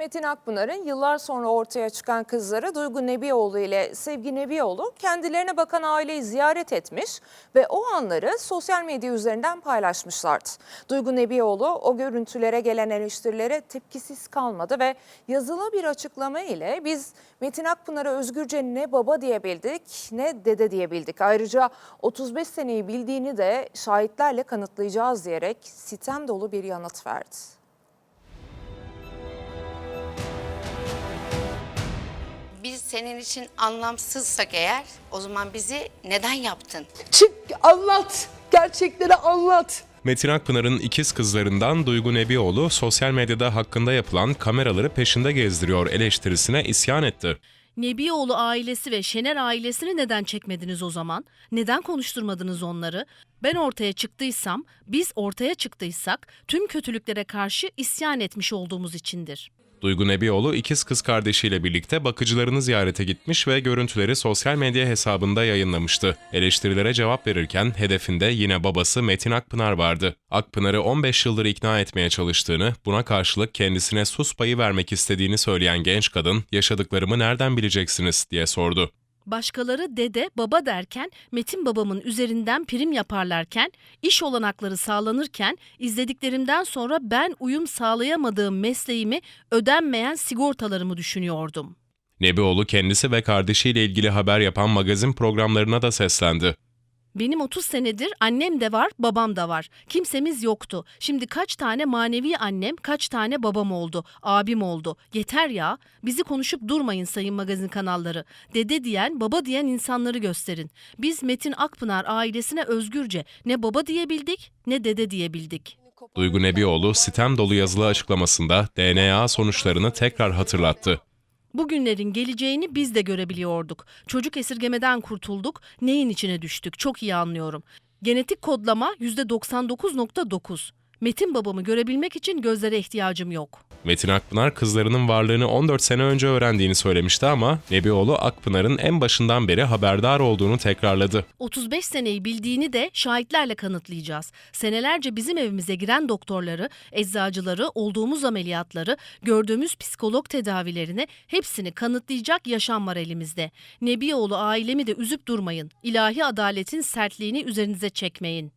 Metin Akpınar'ın yıllar sonra ortaya çıkan kızları Duygu Nebioğlu ile Sevgi Nebioğlu kendilerine bakan aileyi ziyaret etmiş ve o anları sosyal medya üzerinden paylaşmışlardı. Duygu Nebioğlu o görüntülere gelen eleştirilere tepkisiz kalmadı ve yazılı bir açıklama ile biz Metin Akpınar'a özgürce ne baba diyebildik ne dede diyebildik. Ayrıca 35 seneyi bildiğini de şahitlerle kanıtlayacağız diyerek sitem dolu bir yanıt verdi. Senin için anlamsızsak eğer o zaman bizi neden yaptın? Çık anlat. Gerçekleri anlat. Metin Akpınar'ın ikiz kızlarından Duygu Nebioğlu sosyal medyada hakkında yapılan kameraları peşinde gezdiriyor eleştirisine isyan etti. Nebioğlu ailesi ve Şener ailesini neden çekmediniz o zaman? Neden konuşturmadınız onları? Ben ortaya çıktıysam, biz ortaya çıktıysak tüm kötülüklere karşı isyan etmiş olduğumuz içindir. Duygu Nebioğlu ikiz kız kardeşiyle birlikte bakıcılarını ziyarete gitmiş ve görüntüleri sosyal medya hesabında yayınlamıştı. Eleştirilere cevap verirken hedefinde yine babası Metin Akpınar vardı. Akpınar'ı 15 yıldır ikna etmeye çalıştığını, buna karşılık kendisine sus payı vermek istediğini söyleyen genç kadın, yaşadıklarımı nereden bileceksiniz diye sordu. Başkaları dede, baba derken, Metin babamın üzerinden prim yaparlarken, iş olanakları sağlanırken, izlediklerimden sonra ben uyum sağlayamadığım mesleğimi, ödenmeyen sigortalarımı düşünüyordum. Nebioğlu kendisi ve kardeşiyle ilgili haber yapan magazin programlarına da seslendi. Benim 30 senedir annem de var, babam da var. Kimsemiz yoktu. Şimdi kaç tane manevi annem, kaç tane babam oldu, abim oldu. Yeter ya. Bizi konuşup durmayın sayın magazin kanalları. Dede diyen, baba diyen insanları gösterin. Biz Metin Akpınar ailesine özgürce ne baba diyebildik ne dede diyebildik. Duygu Nebioğlu sitem dolu yazılı açıklamasında DNA sonuçlarını tekrar hatırlattı. Bugünlerin geleceğini biz de görebiliyorduk. Çocuk esirgemeden kurtulduk, neyin içine düştük çok iyi anlıyorum. Genetik kodlama %99.9. Metin babamı görebilmek için gözlere ihtiyacım yok. Metin Akpınar kızlarının varlığını 14 sene önce öğrendiğini söylemişti ama Nebioğlu Akpınar'ın en başından beri haberdar olduğunu tekrarladı. 35 seneyi bildiğini de şahitlerle kanıtlayacağız. Senelerce bizim evimize giren doktorları, eczacıları, olduğumuz ameliyatları, gördüğümüz psikolog tedavilerini hepsini kanıtlayacak yaşam var elimizde. Nebioğlu ailemi de üzüp durmayın. İlahi adaletin sertliğini üzerinize çekmeyin.